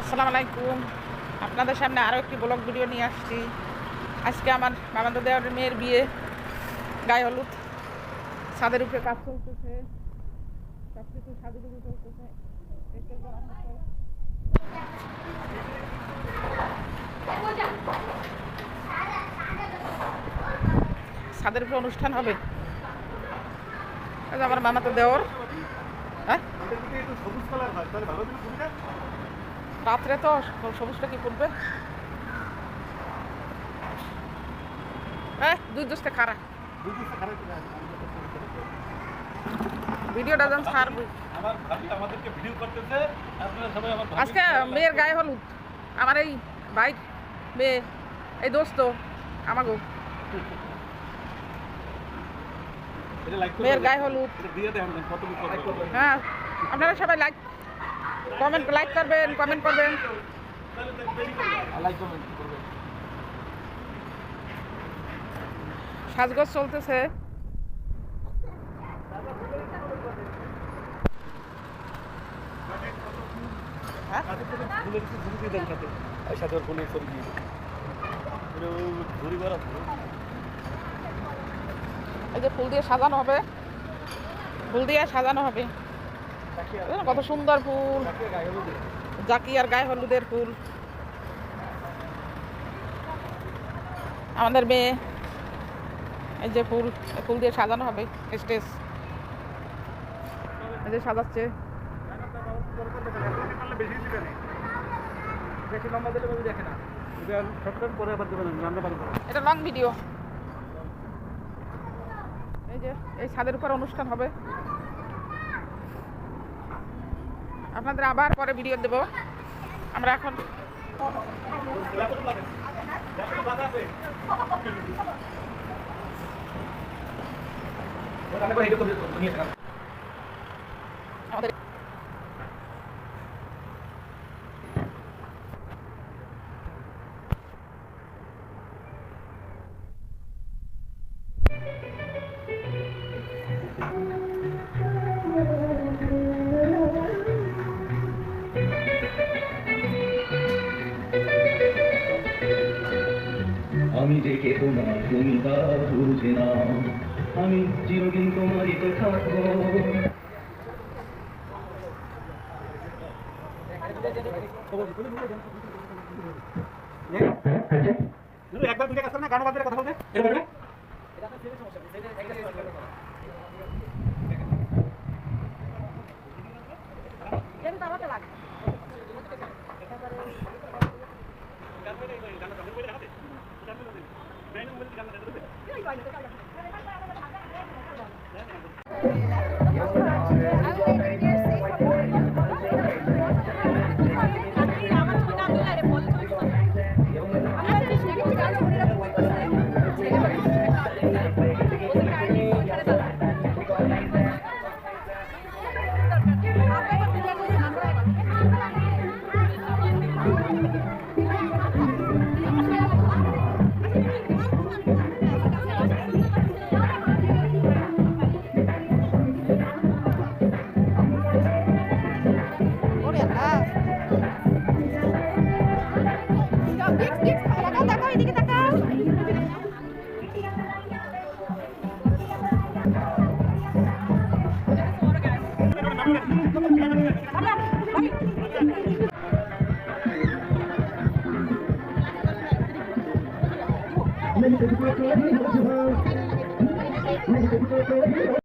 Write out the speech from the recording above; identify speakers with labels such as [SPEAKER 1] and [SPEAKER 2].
[SPEAKER 1] আসসালামু আলাইকুম। আপনাদের সামনে আরও একটি ব্লগ ভিডিও নিয়ে আসছি। আজকে আমার মামাতো দেওয়ার মেয়ের বিয়ে। গায়ে হলুদ। ছাদের উপরে কাজ চলতেছে। সব কিছু সাজুগুজু চলতেছে। ছাদের উপরে অনুষ্ঠান হবে। আমার হ্যাঁ?
[SPEAKER 2] সবুজ কালার হয়
[SPEAKER 1] রাত্রে তো সবুজটা কি করবে এই দুই দোষটা খারাপ ভিডিওটা যেন ছাড়ব আজকে মেয়ের গায়ে হলুদ। আমার এই ভাই মেয়ে এই দোস্ত
[SPEAKER 2] লাইক
[SPEAKER 1] মেয়ের গায়ে হলুদ। হ্যাঁ আপনারা সবাই লাইক কমেন্ট লাইক করবেন কমেন্ট করবেন। সাজগোজ চলতেছে। হ্যাঁ?
[SPEAKER 2] সাথে ওর ছবি দিয়ে
[SPEAKER 1] এই যে ফুল দিয়ে সাজানো হবে। ফুল দিয়ে সাজানো হবে। কত সুন্দর ফুল। জাকি আর গায়ে হলুদের ফুল। আমাদের মেয়ে, এই যে ফুল ফুল দিয়ে সাজানো হবে স্টেজ। এই যে সাজাচ্ছে। লং ভিডিও এই যে, এই ছাদের উপর অনুষ্ঠান হবে। আপনাদের আবার পরে ভিডিও দেব। আমরা এখন আমাদের
[SPEAKER 3] আমি যে কে তোমার তুমি তা বুঝে না আমি চিরদিন তোমারই তো থাকব।
[SPEAKER 2] একবার দুটো কাজ করে না গান বাজারে কথা বলবে। এরকম
[SPEAKER 1] ওরে Mình
[SPEAKER 4] cũng có cơ hội